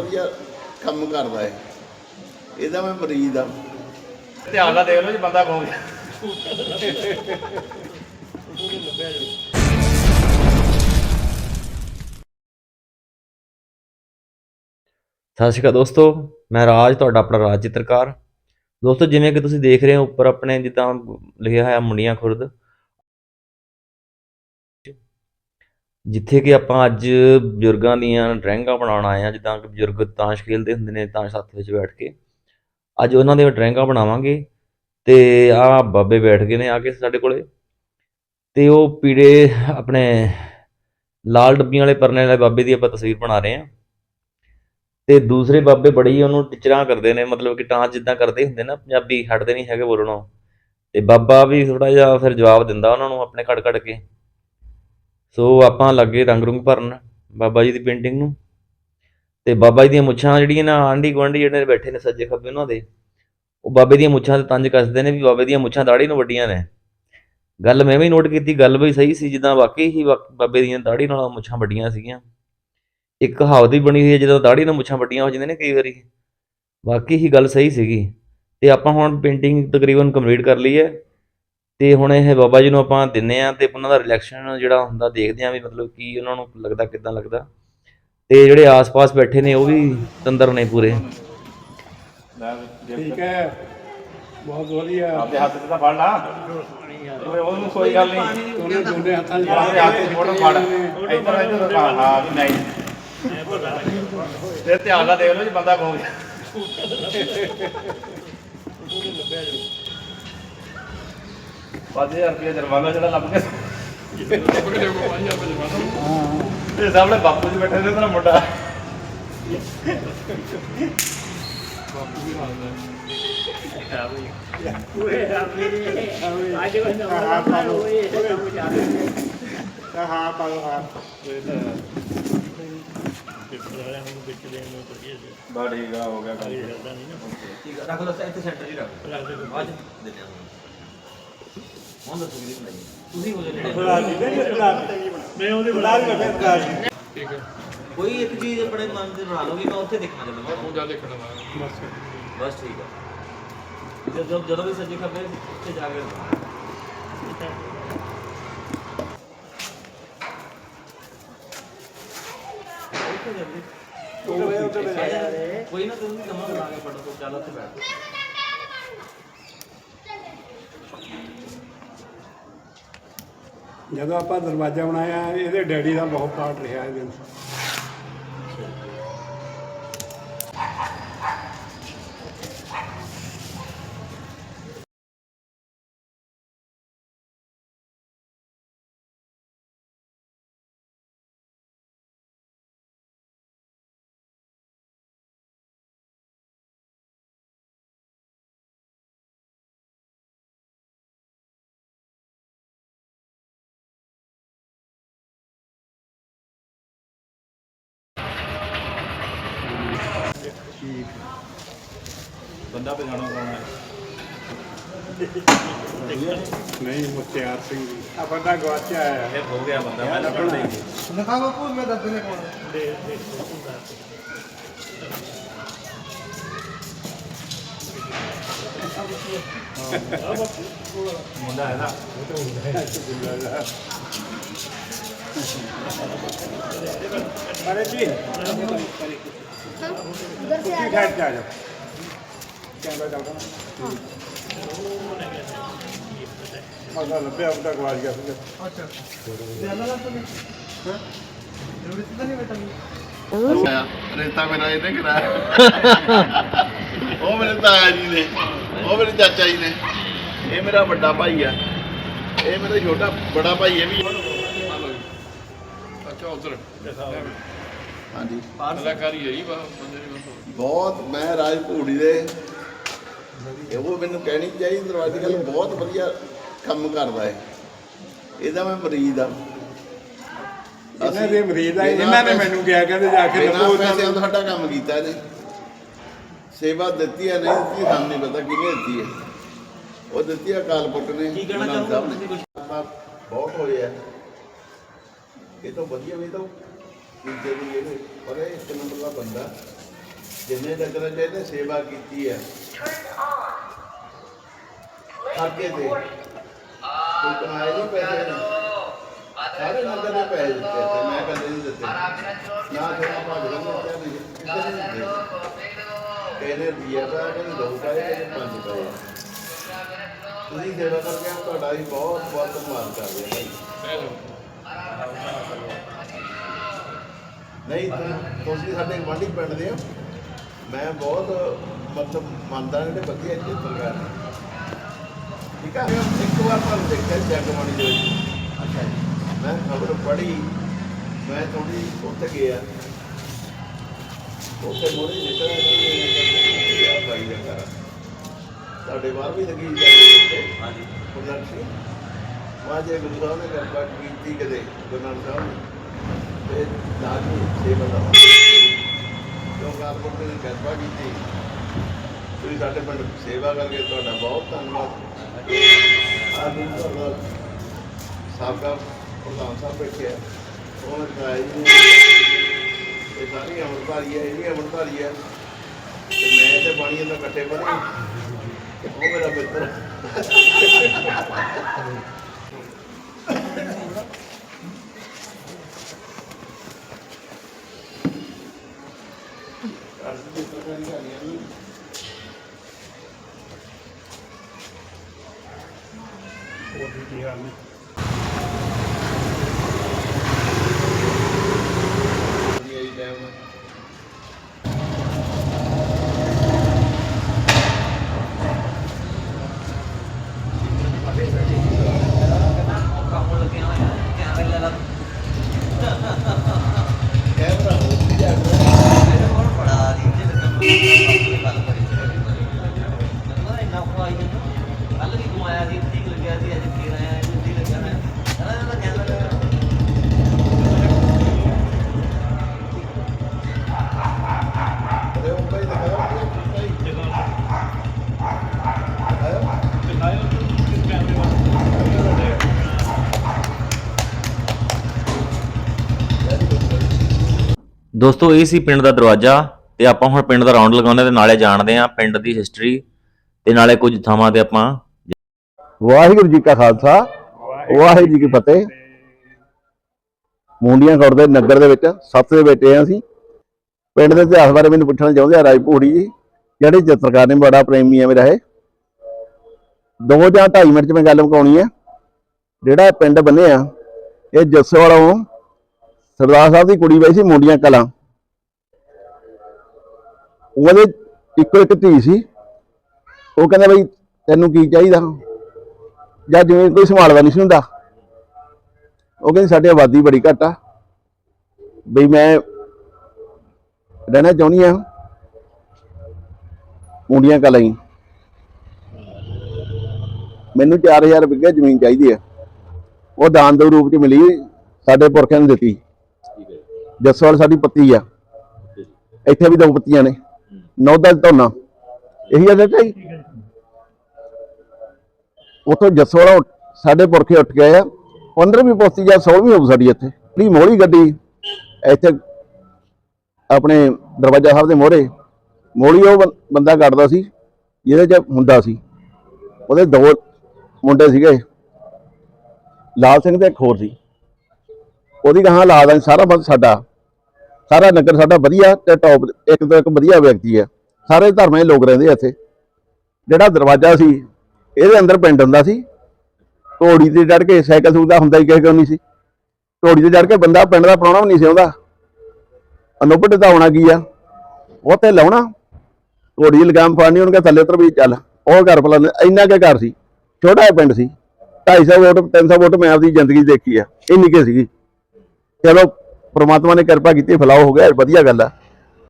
ਵਧੀਆ ਕੰਮ ਕਰਦਾ ਹੈ ਇਹਦਾ ਮੈਂ ਮਰੀਜ਼ ਆ ਧਿਆਨ ਨਾਲ ਦੇਖ ਲਓ ਜੀ ਬੰਦਾ ਕੌਣ ਹੈ ਸਤਿ ਸ਼੍ਰੀ ਅਕਾਲ ਦੋਸਤੋ ਮੈਂ ਰਾਜ ਤੁਹਾਡਾ ਆਪਣਾ ਰਾਜ ਚਿੱਤਰਕਾਰ। ਦੋਸਤੋ ਜਿਵੇਂ ਕਿ ਤੁਸੀਂ ਦੇਖ ਰਹੇ ਹੋ ਉੱਪਰ ਆਪਣੇ ਜਿੱਦਾਂ ਲਿਖਿਆ ਹੋਇਆ ਮੁੰਡੀਆਂ ਖੁਰਦ ਜਿੱਥੇ ਕਿ ਆਪਾਂ ਅੱਜ ਬਜ਼ੁਰਗਾਂ ਦੀਆਂ ਡਰਾਇੰਗਾਂ ਬਣਾਉਣ ਆਏ ਹਾਂ, ਜਿੱਦਾਂ ਕਿ ਬਜ਼ੁਰਗ ਤਾਸ਼ ਖੇਡਦੇ ਹੁੰਦੇ ਨੇ ਤਾਸ਼ ਸੱਤ ਵਿੱਚ ਬੈਠ ਕੇ। ਅੱਜ ਉਹਨਾਂ ਦੀਆਂ ਡਰਾਇੰਗਾਂ ਬਣਾਵਾਂਗੇ ਤੇ ਆ ਬਾਬੇ ਬੈਠ ਗਏ ਨੇ ਆ ਕੇ ਸਾਡੇ ਕੋਲੇ। ਤੇ ਉਹ ਪੀੜੇ ਆਪਣੇ ਲਾਲ ਡੱਬੀਆਂ ਵਾਲੇ ਪਰਨੇ ਵਾਲੇ ਬਾਬੇ ਦੀ ਆਪਾਂ ਤਸਵੀਰ ਬਣਾ ਰਹੇ ਹਾਂ। ਤੇ ਦੂਸਰੇ ਬਾਬੇ ਬੜੀ ਉਹਨੂੰ ਟਿਚਰਾਂ ਕਰਦੇ ਨੇ, ਮਤਲਬ ਕਿ ਟਾਂਚ ਜਿੱਦਾਂ ਕਰਦੇ ਹੁੰਦੇ ਨਾ, ਪੰਜਾਬੀ ਹਟਦੇ ਨਹੀਂ ਹੈਗੇ ਬੋਲਣੋਂ। ਤੇ ਬਾਬਾ ਵੀ ਥੋੜਾ ਜਿਹਾ ਫਿਰ ਜਵਾਬ ਦਿੰਦਾ ਉਹਨਾਂ ਨੂੰ ਆਪਣੇ ਘੜ ਖੜ ਕੇ। ਸੋ ਆਪਾਂ ਲੱਗੇ ਰੰਗ ਰੁੰਗ ਭਰਨ ਬਾਬਾ ਜੀ ਦੀ ਪੇਂਟਿੰਗ ਨੂੰ। ਤੇ ਬਾਬਾ ਜੀ ਦੀਆਂ ਮੁੱਛਾਂ ਜਿਹੜੀਆਂ ਨਾ ਆਂਢੀ ਗੁਆਂਢੀ ਜਿਹੜੇ ਬੈਠੇ ਨੇ ਸੱਜੇ ਖੱਬੇ ਉਹਨਾਂ ਦੇ, ਉਹ ਬਾਬੇ ਦੀਆਂ ਮੁੱਛਾਂ ਤੇ ਤੰਜ ਕੱਸਦੇ ਨੇ ਵੀ ਬਾਬੇ ਦੀਆਂ ਮੁੱਛਾਂ ਦਾੜੀ ਨੂੰ ਵੱਡੀਆਂ ਨੇ। ਗੱਲ ਮੈਂ ਵੀ ਨੋਟ ਕੀਤੀ, ਗੱਲ ਵੀ ਸਹੀ ਸੀ, ਜਿੱਦਾਂ ਵਾਕਈ ਹੀ ਵਾ- ਬਾਬੇ ਦੀਆਂ ਦਾੜੀ ਨਾਲੋਂ ਮੁੱਛਾਂ ਵੱਡੀਆਂ ਸੀਗੀਆਂ। ਇੱਕ ਕਹਾਵਤ ਵੀ ਬਣੀ ਹੋਈ ਹੈ, ਜਦੋਂ ਦਾੜੀ ਨਾਲ ਮੁੱਛਾਂ ਵੱਡੀਆਂ ਹੋ ਜਾਂਦੀਆਂ ਨੇ ਕਈ ਵਾਰੀ। ਵਾਕਈ ਹੀ ਗੱਲ ਸਹੀ ਸੀਗੀ। ਤੇ ਆਪਾਂ ਹੁਣ ਪੇਂਟਿੰਗ ਤਕਰੀਬਨ ਕੰਪਲੀਟ ਕਰ ਲਈ ਹੈ। ਤੇ ਹੁਣ ਇਹ ਬਾਬਾ ਜੀ ਨੂੰ ਆਪਾਂ ਦਿੰਨੇ ਆ ਤੇ ਉਹਨਾਂ ਦਾ ਰਿਐਕਸ਼ਨ ਜਿਹੜਾ ਹੁੰਦਾ ਦੇਖਦੇ ਆ ਵੀ ਮਤਲਬ ਕੀ ਉਹਨਾਂ ਨੂੰ ਲੱਗਦਾ ਕਿਦਾਂ ਲੱਗਦਾ। ਤੇ ਜਿਹੜੇ ਆਸ-ਪਾਸ ਬੈਠੇ ਨੇ ਉਹ ਵੀ ਤੰਦਰ ਨੇ ਪੂਰੇ। ਠੀਕ ਹੈ। ਬਹੁਤ ਵਧੀਆ। ਆਪਦੇ ਹੱਥ 'ਚ ਫੜ ਲਾ। ਉਹਨੂੰ ਕੋਈ ਗੱਲ ਨਹੀਂ। ਉਹਨੇ ਜੁੰਡੇ ਹੱਥਾਂ ਨਾਲ ਆਪਦੇ ਹੱਥ 'ਚ ਫੋਟੋ ਫੜ। ਇੱਧਰ ਇੱਧਰ ਹਾਂ ਹਾਂ ਨਹੀਂ। ਤੇ ਧਿਆਨ ਨਾਲ ਦੇਖ ਲਓ ਜੀ ਬੰਦਾ ਕੌਣ ਲੱਭਿਆ ਜੀ 5000 ਰੁਪਏ ਜੁਰਮਾਨਾ ਜਿਹੜਾ ਲੱਭ ਗਿਆ ਤੇ ਸਾਹਮਣੇ ਬਾਪੂ ਜੀ ਬੈਠੇ ਨੇ ਤੇਰਾ ਮੁੰਡਾ। ਬਾਪੂ ਵੀ ਹਾਲ ਹੈ ਓਏ ਆਵੇ ਆਵੇ ਅੱਜ ਬੰਦਾ ਓਏ ਹਾਂ ਪਾਓ ਹਾਂ ਇਹ ਤਾਂ ਪੇਪਰ ਵਾਲਿਆਂ ਨੂੰ ਵਿੱਚ ਦੇਣ ਨੂੰ ਵਧੀਆ ਜੀ ਬਾ ਠੀਕ ਆ ਹੋ ਗਿਆ ਕੰਮ। ਠੀਕ ਆ ਰੱਖ ਲਓ ਇੱਥੇ ਸੈਂਟਰ ਜੀ ਰੱਖ ਲਓ। ਅੱਜ ਦੇ ਦਿਆਂ ਹੁਣ ਦੱਸੋ ਕਿਹਦੀ ਬਣਾਈ ਤੁਸੀਂ ਹੋ ਜਾਣੇ ਮੈਂ ਉਹਦੇ ਬਣਾ ਲਈ ਬੈਠੇ ਕੋਈ ਇੱਕ ਚੀਜ਼ ਆਪਣੇ ਮਨ ਤੇ ਬਣਾ ਲਓਗੇ ਮੈਂ ਉੱਥੇ ਦੇਖਣਾ ਚਾਹੁੰਦਾ ਹੁਣ ਜਾ ਦੇਖਣਾ ਵਾ ਬਸ। ਬਸ ਠੀਕ ਹੈ ਜਦੋਂ ਜਦੋਂ ਵੀ ਸੱਜੇ ਖੱਬੇ ਉੱਥੇ ਜਾ ਕੇ ਕੋਈ ਨਾ ਤੁਸੀਂ ਜਮਾ ਕਰਾ ਕੇ ਫੜੋ ਤੋਂ ਚੱਲ ਉੱਥੇ ਬੈਠ। ਜਦੋਂ ਆਪਾਂ ਦਰਵਾਜ਼ਾ ਬਣਾਇਆ ਇਹਦੇ ਡੈਡੀ ਦਾ ਬਹੁਤ ਪਾਰਟ ਰਿਹਾ ਇਹਦੇ ਵਿੱਚ। ਬੰਦਾ ਪਛਾਣੋ ਕੌਣ ਹੈ ਨਹੀਂ ਮੁਖਤਿਆਰ ਸਿੰਘ ਜੀ ਆ ਬੰਦਾ ਗਵਾਚਿਆ ਆਇਆ ਇਹ ਹੋ ਗਿਆ ਬੰਦਾ ਮੈਂ ਲੱਭਣ ਨਹੀਂ ਮੁੰਡਾ ਹੈ ਨਾ ਅਰੇ ਜੀ उधर से आ ਕੀ ਖੈਰ ਚ ਆ ਜਾਓ ਕੈਮਰਾ ਚੱਲਦਾ ਨਾ। ਮਜ਼ਾ ਲੱਭਿਆ ਬੰਦਾ ਗਵਾਚ ਗਿਆ ਸੀਗਾ। ਰੇਤਾ ਮੇਰਾ ਇਹਨੇ ਕਰਾਇਆ ਉਹ ਮੇਰੇ ਤਾਇਆ ਜੀ ਨੇ ਉਹ ਮੇਰੇ ਚਾਚਾ ਜੀ ਨੇ। ਇਹ ਮੇਰਾ ਵੱਡਾ ਭਾਈ ਆ। ਇਹ ਮੇਰਾ ਛੋਟਾ ਬੜਾ ਭਾਈ ਇਹ ਵੀ ਅੱਛਾ ਉਧਰ। ਹਾਂਜੀ। ਕਲਾਕਾਰੀ ਹੈ ਜੀ ਬਹੁਤ ਮੈਂ ਰਾਜ ਭੂੜੀ ਦੇ ਇਹ ਉਹ ਮੈਨੂੰ ਕਹਿਣੀ ਚਾਹੀਦੀ ਦਰਵਾਜ਼ੇ ਗੱਲ ਬਹੁਤ ਵਧੀਆ ਕੰਮ ਕਰਦਾ ਹੈ ਇਹਦਾ ਮੈਂ ਮਰੀਜ਼ ਆ। ਇਹਨਾਂ ਦੇ ਮਰੀਜ਼ ਆ ਇਹਨਾਂ ਨੇ ਪੈਸੇ- ਮੈਨੂੰ ਕਿਹਾ ਕਹਿੰਦੇ ਜਾ ਕੇ ਲੱਭੋ ਉਹਨਾਂ ਪੈਸਿਆਂ ਨੂੰ ਤੋਂ ਸਾਡਾ ਕੰਮ ਕੀਤਾ ਇਹਨੇ। ਸੇਵਾ ਦਿੱਤੀ ਹੈ ਨਹੀਂ ਦਿੱਤੀ ਸਾਨੂੰ ਨਹੀਂ ਪਤਾ ਕਿਹਨੇ ਦਿੱਤੀ ਹੈ ਉਹ ਦਿੱਤੀ ਹੈ ਕਾਲਪੁੱਟ ਨੇ ਕੀ ਕਹਿਣਾ ਨੇ। ਤੁਸੀਂ ਆਪਾਂ ਬਹੁਤ ਹੋਏ ਆ। ਇਹ ਤਾਂ ਵਧੀਆ ਵੀ ਤਾਂ ਤੀਜੇ ਦੀ ਇਹ ਪਰ ਇਹ ਇੱਕ ਨੰਬਰ ਦਾ ਬੰਦਾ। ਜਿੰਨੇ ਨਗਰਾਂ ਚ ਇਹਨੇ ਸੇਵਾ ਕੀਤੀ ਹੈ ਖਾਤੇ ਤੇ ਕੋਈ ਕਮਾਏ ਨਹੀਂ ਪੈਸੇ ਨੇ ਸਾਰੇ ਨਗਰ ਦੇ ਪੈਸੇ ਦਿੱਤੇ ਤੇ ਮੈਂ ਕਦੇ ਨਹੀਂ ਦਿੱਤੇ ਨਾ ਥੋੜਾ ਭਾਗ ਦਾ ਦਿੱਤਾ ਨਹੀਂ ਕਿਸੇ ਨੇ ਨਹੀਂ ਦਿੱਤੇ ਕਹਿੰਦੇ ਰੁਪਈਆ ਦਾ ਕਹਿੰਦੇ ਦੋ ਪਾਏ ਕਹਿੰਦੇ ਪੰਜ ਪਾਏ ਤੁਸੀਂ ਸੇਵਾ ਕਰਕੇ ਆਪ ਤੁਹਾਡਾ ਵੀ ਬਹੁਤ ਬਹੁਤ ਧੰਨਵਾਦ ਕਰਦੇ ਹਾਂ ਭਾਈ ਨਹੀਂ ਤੁ- ਤੁਸੀਂ ਸਾਡੇ ਗਵਾਂਢੀ ਪਿੰਡ ਦੇ ਹੋ ਮੈਂ ਬਹੁਤ ਮਤਲਬ ਮੰਨਦਾ ਜਿਹੜੇ ਵਧੀਆ ਚਿੱਤਰਕਾਰ ਨੇ। ਠੀਕ ਆ? ਇੱਕ ਵਾਰ ਪਰ ਦੇਖਿਆ ਜਗਮਣੀ ਦੇ ਵਿੱਚ? ਅੱਛਾ ਜੀ। ਮੈਂ ਖਬਰ ਪੜ੍ਹੀ। ਮੈਂ ਥੋੜੀ ਉੱਥੇ ਗਿਆ ਉੱਥੇ ਮੋੜੀ ਨਿਕਲਿਆ ਆ ਭਾਈ ਦਾ ਘਰ? ਸਾਡੇ ਬਾਹਰ ਵੀ ਲੱਗੀ ਜਾਂਦੀ ਹਾਂਜੀ। ਪ੍ਰਧਾਨ ਸੀ ਮਾਜੇ ਗੁਰੂ ਸਾਹਿਬ ਨੇ ਕਿਰਪਾ ਕੀਤੀ ਕਦੇ ਗੁਰੂ ਨਾਨਕ ਸਾਹਿਬ ਤੇ ਲਾਜ਼ਮੀ ਸੇਵਾ ਦਾ ਜੋ ਕਾਰਪੋਰੇਟ ਨੇ ਕਿਰਪਾ ਕੀਤੀ। ਤੁਸੀਂ ਸਾਡੇ ਪਿੰਡ ਸੇਵਾ ਕਰਕੇ ਤੁਹਾਡਾ ਬਹੁਤ ਧੰਨਵਾਦ। ਅੱਜ ਤੁਹਾਡਾ ਸਾਬਕਾ ਪ੍ਰਧਾਨ ਸਾਹਿਬ ਬੈਠੇ ਆ। ਉਹਨਾਂ ਦਿਖਾਇਆ ਇਹ ਸਾਰੀ ਅਮਰਧਾਰੀ ਹੈ ਇਹ ਵੀ ਅਮਰਧਾਰੀ ਹੈ ਤੇ ਮੈਂ ਤੇ ਬਾਣੀ ਇਹਨਾਂ ਇਕੱਠੇ ਬਣੇ। ਉਹ ਮੇਰਾ ਮਿੱਤਰ ਅਰਜ਼ ਦੀ ਪ੍ਰਕਾਰੀ ਕਹਾਣੀਆਂ ਨੂੰ ਹੋਰ ਵੀ ਕੀ ਹਾਲ ਦੋਸਤੋ, ਇਹ ਸੀ ਪਿੰਡ ਦਾ ਦਰਵਾਜ਼ਾ ਤੇ ਆਪਾਂ ਹੁਣ ਪਿੰਡ ਦਾ ਰਾਉਂਡ ਲਗਾਉਂਦੇ ਤੇ ਨਾਲੇ ਜਾਣਦੇ ਆ ਪਿੰਡ ਦੀ ਹਿਸਟਰੀ ਤੇ ਨਾਲੇ ਕੁਝ ਥਾਵਾਂ ਤੇ ਆਪਾਂ ਵਾਹਿਗੁਰੂ ਜੀ ਕਾ ਖਾਲਸਾ, ਵਾਹਿਗੁਰੂ ਜੀ ਕੀ ਫਤਿਹ। ਮੁੰਡੀਆਂ ਕੌਰ ਦੇ ਨਗਰ ਦੇ ਵਿੱਚ, ਸੱਤ ਦੇ ਬੇਟੇ ਆ ਅਸੀਂ। ਪਿੰਡ ਦੇ ਇਤਿਹਾਸ ਬਾਰੇ ਮੈਨੂੰ ਪੁੱਛਣਾ ਚਾਹੁੰਦੇ ਆ ਰਾਜਪੂੜੀ ਜੀ, ਜਿਹੜੇ ਚਿੱਤਰਕਾਰ ਨੇ ਬੜਾ ਪ੍ਰੇਮੀ ਆ ਮੇਰਾ ਇਹ। ਦੋ ਜਾਂ ਢਾਈ ਮਿੰਟ ਚ ਮੈਂ ਗੱਲ ਮੁਕਾਉਣੀ ਆ ਜਿਹੜਾ ਇਹ ਪਿੰਡ ਬੰਨਿਆ, ਇਹ ਜੱਸੋਵਾਲੋਂ ਸਰਦਾਰ ਸਾਹਿਬ ਦੀ ਕੁੜੀ ਵਈ ਸੀ ਮੁੰਡੀਆਂ ਕਲਾਂ। ਉਹਦੇ ਇੱਕੋ ਇੱਕ ਧੀ ਸੀ। ਉਹ ਕਹਿੰਦਾ ਬਈ ਤੈਨੂੰ ਕੀ ਚਾਹੀਦਾ? ਜਾਂ ਜਿਵੇਂ ਕੋਈ ਸੰਭਾਲਦਾ ਨਹੀਂ ਸੀ ਹੁੰਦਾ। ਉਹ ਕਹਿੰਦੀ ਸਾਡੀ ਆਬਾਦੀ ਬੜੀ ਘੱਟ ਆ। ਬਈ ਮੈਂ ਰਹਿਣਾ ਚਾਹੁੰਦੀ ਆ। ਮੁੰਡੀਆਂ ਕਲਾਂ ਹੀ। ਮੈਨੂੰ 4000 ਰੁਪਏ ਜ਼ਮੀਨ ਚਾਹੀਦੀ ਆ। ਉਹ ਦਾਨ ਦੇ ਰੂਪ ਚ ਮਿਲੀ, ਸਾਡੇ ਪੁਰਖਿਆਂ ਨੂੰ ਦਿੱਤੀ। ਜੱਸਵਾਲ ਸਾਡੀ ਪੱਤੀ ਆ। ਇੱਥੇ ਵੀ ਦੋ ਪੱਤੀਆਂ ਨੇ। ਨੌਦਾ ਧੋਨਾ ਇਹੀ ਆ ਚਾਚਾ ਜੀ। ਉਥੋਂ ਜੱਸੋਲਾ ਸਾਡੇ ਪੁਰਖੇ ਉੱਠ ਗਏ ਆ। 15ਵੀਂ ਪੋਸਤੀ ਜਾਂ 16ਵੀਂ ਹੋਊ ਸਾਡੀ ਇੱਥੇ। ਨਹੀਂ ਮੋਹਲੀ ਗੱਡੀ। ਇੱਥੇ ਆਪਣੇ ਦਰਵਾਜ਼ਾ ਸਾਹਿਬ ਦੇ ਮੋਹਰੇ। ਮੋਹਲੀ ਉਹ ਬੰ- ਬੰਦਾ ਕੱਢਦਾ ਸੀ, ਜਿਹਦੇ ਚ ਹੁੰਦਾ ਸੀ। ਉਹਦੇ ਦੋ ਮੁੰਡੇ ਸੀਗੇ। ਲਾਲ ਸਿੰਘ ਤੇ ਇੱਕ ਹੋਰ ਸੀ। ਉਹਦੀ ਕਹਾਂ ਲਾ ਦਾ ਸਾਰਾ ਬੰਦ ਸਾਡਾ। ਸਾਰਾ ਨਗਰ ਸਾਡਾ ਵਧੀਆ ਤੇ ਟੌਪ ਇੱਕ ਤੋਂ ਇੱਕ ਵਧੀਆ ਵਿਅਕਤੀ ਹੈ। ਸਾਰੇ ਧਰਮਾਂ ਦੇ ਲੋਕ ਰਹਿੰਦੇ ਆ ਇੱਥੇ। ਜਿਹੜਾ ਦਰਵਾਜ਼ਾ ਸੀ, ਇਹਦੇ ਅੰਦਰ ਪਿੰਡ ਹੁੰਦਾ ਸੀ। ਘੋੜੀ ਤੇ ਚੜ ਕੇ ਸਾਈਕਲ ਸੂਦਾ ਹੁੰਦਾ ਹੀ ਕਿਸੇ ਕੋਲ ਨਹੀਂ ਸੀ। ਘੋੜੀ ਤੇ ਚੜ ਕੇ ਬੰਦਾ ਪਿੰਡ ਦਾ ਪ੍ਰਾਹੁਣਾ ਵੀ ਨਹੀਂ ਸੀ ਆਉਂਦਾ ਅਨੁਪਟ ਦਾ ਹੋਣਾ ਕੀ ਆ? ਉਹ ਤੇ ਲਾਉਣਾ। ਘੋੜੀ ਲਗਾਮ ਫੜਨੀ, ਉਹਨਾਂ ਕੇ ਥੱਲੇ ਉਤਰ ਵੀ ਚੱਲ। ਉਹ ਘਰ ਪਲਾ ਇੰਨਾ ਕੇ ਘਰ ਸੀ। ਛੋਟਾ ਜਿਹਾ ਪਿੰਡ ਸੀ। 250 ਵੋਟ 300 ਵੋਟ ਮੈਂ ਆਪਦੀ ਜ਼ਿੰਦਗੀ ਦੇਖੀ ਆ। ਇੰਨੀ ਕੇ ਸੀਗੀ। ਚਲੋ ਪ੍ਰਮਾਤਮਾ ਨੇ ਕਿਰਪਾ ਕੀਤੀ ਫਲਾਓ ਹੋ ਗਿਆ ਵਧੀਆ ਗੱਲ ਆ।